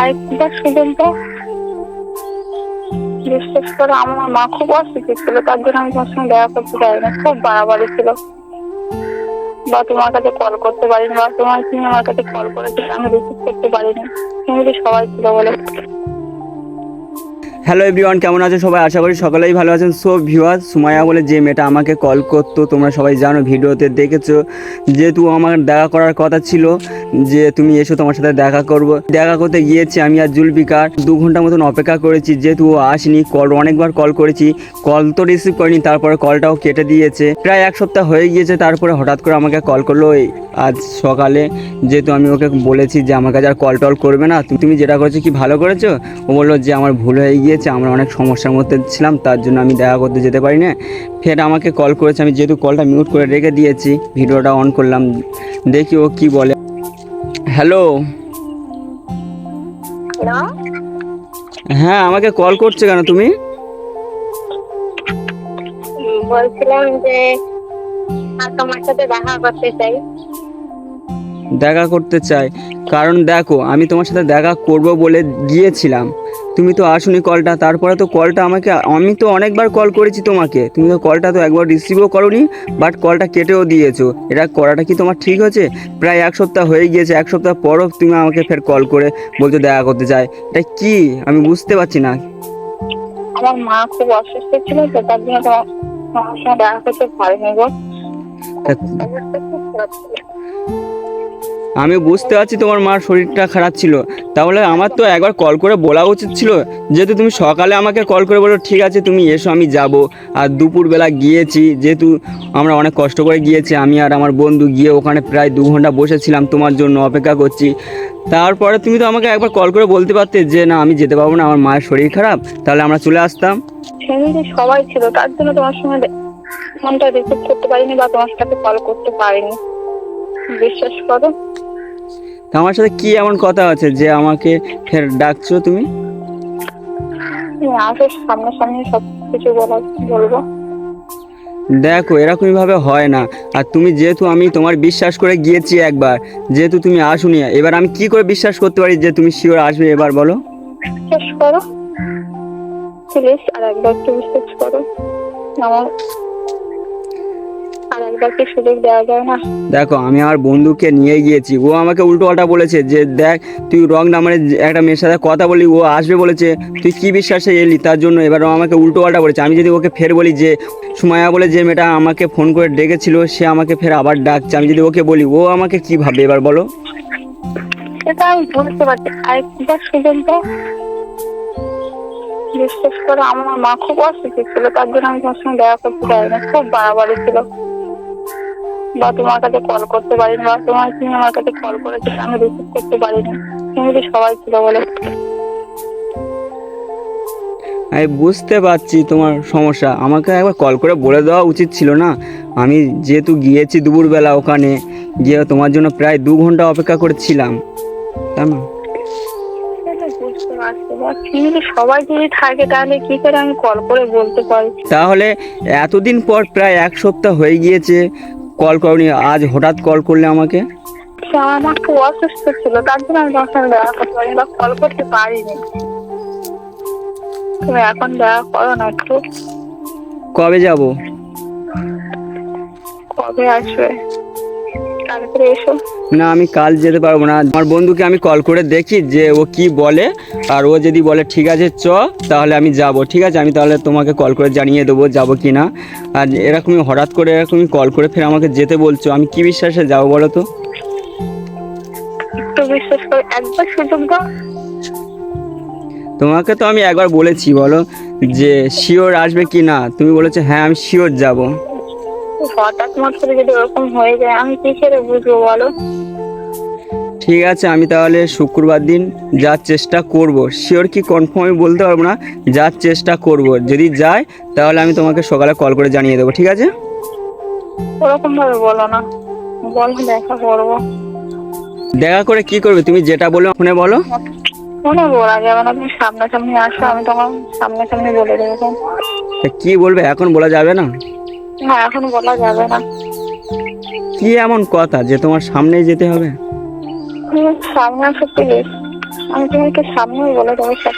আরেকবার সুযোগ বিশ্বাস করো, আমার মা খুব অসুখী ছিল, তার জন্য আমি তোমার সঙ্গে দেখা করতে পারিনি খুব বাড়াবাড়ি ছিল। বা তোমার কাছে কল করতে পারিনি, বা তোমার তুমি আমার কাছে কল করেছিলে, আমি রিসিভ করতে পারিনি। তুমি সবাই ছিল বলে। হ্যালো এভরিওয়ান কেমন আছো সবাই? আশা করি সকলেই ভালো আছেন। সো ভিউয়ার সুমায়া বলে যে মেয়েটা আমাকে কল করতো, তোমরা সবাই জানো, ভিডিওতে দেখেছ। যেহেতু আমার দেখা করার কথা ছিল, যে তুমি এসো তোমার সাথে দেখা করব। দেখা করতে গিয়েছি আমি আর জুলপিকার দু ঘণ্টা মতন অপেক্ষা করেছি, যেহেতু ও আসেনি কল অনেকবার কল করেছি। কল তো রিসিভ করিনি, তারপরে কলটাও কেটে দিয়েছে। প্রায় এক সপ্তাহ হয়ে গিয়েছে, তারপরে হঠাৎ করে আমাকে কল করল এই আজ সকালে। যেহেতু আমি ওকে বলেছি যে আমার কাছে আর কল টল করবে না, তুমি যেটা করেছ কি ভালো করেছ? ও বলল যে আমার ভুল হয়ে গিয়েছে। আমরা অনেক সমস্যার মধ্যে ছিলাম তার জন্য আমি দেখা করতে যেতে পারি না ফের আমাকে কল করেছে আমি যেহেতু কলটা মিউট করে রেখে দিয়েছি ভিডিওটা অন করলাম দেখি ও কি বলে। হ্যালো হ্যালো হ্যাঁ আমাকে কল করছে কেন তুমি? বলছিলাম যে তোমার সাথে দেখা করতে চাই। দেখা করতে চাই। কারণ দেখো আমি তোমার সাথে দেখা করব বলে গিয়েছিলাম। তুমি তো আসুনি কলটা তারপরে তো কলটা আমাকে আমি তো অনেকবার কল করেছি তোমাকে। তুমি তো কলটা তো একবার রিসিভও করোনি বাট কলটা কেটেও দিয়েছ। এটা করাটা কি তোমার ঠিক হচ্ছে প্রায় এক সপ্তাহ হয়ে গিয়েছে এক সপ্তাহ পরও তুমি আমাকে ফের কল করে বলছো দেখা করতে চাই এটা কি? আমি বুঝতে পারছি না। আমার মা খুব অসুস্থ ছিল তো তার জন্য তোমার সঙ্গে দেখা করতে পারিনি গো। আমি বুঝতে পারছি তোমার মার শরীরটা খারাপ ছিল। তাহলে আমার তো একবার কল করে বলা উচিত ছিল যেহেতু তুমি সকালে আমাকে কল করে বলো ঠিক আছে, তুমি এসো, আমি যাব। আর দুপুরবেলা গিয়েছি, যেহেতু আমরা অনেক কষ্ট করে গিয়েছি, আমি আর আমার বন্ধু গিয়ে ওখানে প্রায় দু ঘণ্টা বসেছিলাম তোমার জন্য অপেক্ষা করছি। তারপরে তুমি তো আমাকে একবার কল করে বলতে পারতে যে, না, আমি যেতে পারব না, আমার মায়ের শরীর খারাপ, তাহলে আমরা চলে আসতাম। সবাই ছিল, তার জন্য তোমার সঙ্গে ফোনটা রিসিভ করতে পারিনি বা তোমার সাথে কল করতে পারিনি। বিশ্বাস করো। আমার সাথে কি এমন কথা আছে যে আমাকে ফের ডাকছো তুমি? তুমি আসো সামনাসামনি সব কিছু বলব। দেখো এরকমই ভাবে হয় না। আর তুমি যেহেতু আমি তোমার বিশ্বাস করে গিয়েছি একবার যেহেতু তুমি আসুনি এবার আমি কি করে বিশ্বাস করতে পারি যে তুমি শিওর আসবে এবার বলো? বিশ্বাস করো। প্লিজ আর একবার একটু বিশ্বাস করো। আমার আর একবার কি সুযোগ দেওয়া যায় না। দেখো আমি আমার বন্ধুকে নিয়ে গিয়েছি। ও আমাকে উল্টো পাল্টা বলেছে যে দেখ তুই রং নাম্বারে একটা মেয়ের সাথে কথা বলি ও আসবে বলেছে। তুই কি বিশ্বাসে এলি? তার জন্য এবার ও আমাকে উল্টো পাল্টা বলেছে। আমি যদি ওকে ফের বলি যে সুমায়া বলে যে মেয়েটা আমাকে ফোন করে ডেকেছিল সে আমাকে ফের আবার ডাকছে। আমি যদি ওকে বলি ও আমাকে কি ভাববে এবার বলো? সেটা আমি বুঝতে পারছি আরেকবার সুযোগ দাও। বিশ্বাস করো আমার মা খুব অসুস্থ ছিল তার জন্য আমি তোমার সঙ্গে দেখা করতে পারিনি খুব বাড়াবাড়ি ছিল। বা তোমার কাছে কল করতে পারিনি বা তোমার তুমি আমার কাছে কল করেছিলে আমি রিসিভ করতে পারিনি ফ্যামিলি সবাই ছিল বলে। আমি বুঝতে পারছি তোমার সমস্যা। আমাকে একবার কল করে বলে দেওয়া উচিত ছিল না? আমি যেহেতু গিয়েছি দুপুরবেলা ওখানে গিয়ে তোমার জন্য প্রায় দু ঘণ্টা অপেক্ষা করেছিলাম। তাই না? সেটা বুঝতে পারছি। বা ফ্যামিলি সবাই যদি থাকে তাহলে কি করে আমি কল করে বলতে পারি? তাহলে এতদিন পর প্রায় এক সপ্তাহ হয়ে গিয়েছে। কল করনি আজ হঠাৎ কল করলে আমাকে? আমার খুব অসুস্থ ছিল তার জন্য আমি তোমার সঙ্গে দেখা করতে পারিনি বা কল করতে পারিনি। তুমি এখন দেখা করো না একটু। কবে যাব? কবে আসবে? এসো। না আমি কাল যেতে পারব না। আমার বন্ধুকে আমি কল করে দেখি যে ও কি বলে। আর ও যদি বলে ঠিক আছে চ তাহলে আমি যাব। ঠিক আছে আমি তাহলে তোমাকে কল করে জানিয়ে দেবো যাব কি না। আর এরকমই হঠাৎ করে এরকমই কল করে ফের আমাকে যেতে বলছো। আমি কি বিশ্বাসে যাব বলো তো? একটু বিশ্বাস করে একবার সুযোগ দাও। তোমাকে তো আমি একবার বলেছি বলো যে শিওর আসবে কি না? তুমি বলেছ হ্যাঁ আমি শিওর যাব। হঠাৎ মত করে যদি ওরকম হয়ে যায় আমি কি বুঝব বলো? ঠিক আছে আমি তাহলে শুক্রবার দিন যাওয়ার চেষ্টা করব। শিওর কি কনফার্ম আমি বলতে পারব না যাওয়ার চেষ্টা করব। যদি যায় তাহলে আমি তোমাকে সকালে কল করে জানিয়ে দেবো ঠিক আছে? ওরকম ভাবে বলো না। বলো দেখা করব। দেখা করে কি করবে? তুমি যেটা বলো ফোনে বলো। মনে বলা যাবে না তুমি সামনাসামনি আসো আমি তোমার সামনাসামনি বলে দেবো। কি বলবে? এখন বলা যাবে না। না এখন বলা যাবে না। কি এমন কথা যে তোমার সামনেই যেতে হবে? সামনে প্লিজ আমি তোমাকে সামনেই বলে দেবো সব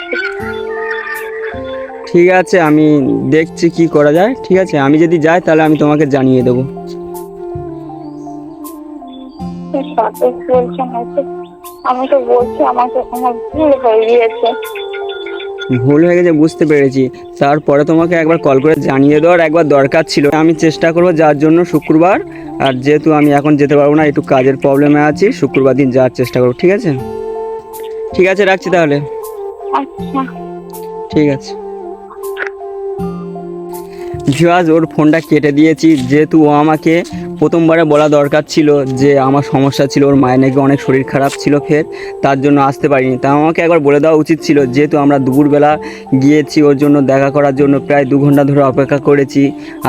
ঠিক আছে আমি দেখছি কি করা যায়। ঠিক আছে আমি যদি যাই তাহলে আমি তোমাকে জানিয়ে দেবো। আমি তো বলছি আমাকে আমার ভুল হয়ে গিয়েছে। ভুল হয়ে গেছে বুঝতে পেরেছি। তারপরে তোমাকে একবার কল করে জানিয়ে দেওয়ার একবার দরকার ছিল। আমি চেষ্টা করব যার জন্য শুক্রবার আর যেহেতু আমি এখন যেতে পারব না একটু কাজের প্রবলেমে আছি শুক্রবার দিন যাওয়ার চেষ্টা করব ঠিক আছে? ঠিক আছে রাখছি তাহলে। আচ্ছা। ঠিক আছে। ভিওয়াজ ওর ফোনটা কেটে দিয়েছি যেহেতু ও আমাকে প্রথমবারে বলা দরকার ছিল যে আমার সমস্যা ছিল, ওর মায়ের নাকি অনেক শরীর খারাপ ছিল ফের, তার জন্য আসতে পারিনি। তা আমাকে একবার বলে দেওয়া উচিত ছিল, যেহেতু আমরা দুপুরবেলা গিয়েছি ওর জন্য, দেখা করার জন্য প্রায় দু ঘণ্টা ধরে অপেক্ষা করেছি,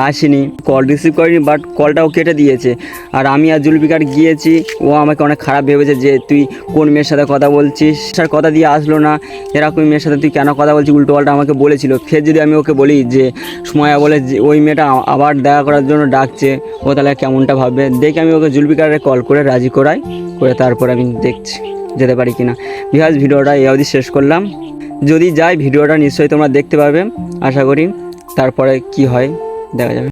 আসেনি কল রিসিভ করিনি বাট কলটাও কেটে দিয়েছে। আর আমি আর জুলফিকার গিয়েছি, ও আমাকে অনেক খারাপ ভেবেছে যে তুই কোন মেয়ের সাথে কথা বলছিস তার কথা দিয়ে আসলো না এরকম মেয়ের সাথে তুই কেন কথা বলছিস, উল্টো পাল্টা আমাকে বলেছিল। ফের যদি আমি ওকে বলি যে সময়া বলে যে, ওই মেয়েটা আবার দেখা করার জন্য ডাকছে, ও তাহলে কেমনটা ভাববে, দেখে আমি ওকে জুলফিকারে কল করে রাজি করাই, করে তারপর আমি দেখছি যেতে পারি কিনা। বিহাজ ভিডিওটা এই অবধি শেষ করলাম। যদি যাই, ভিডিওটা নিশ্চয়ই তোমরা দেখতে পাবে আশা করি। তারপরে কি হয়, দেখা যাবে।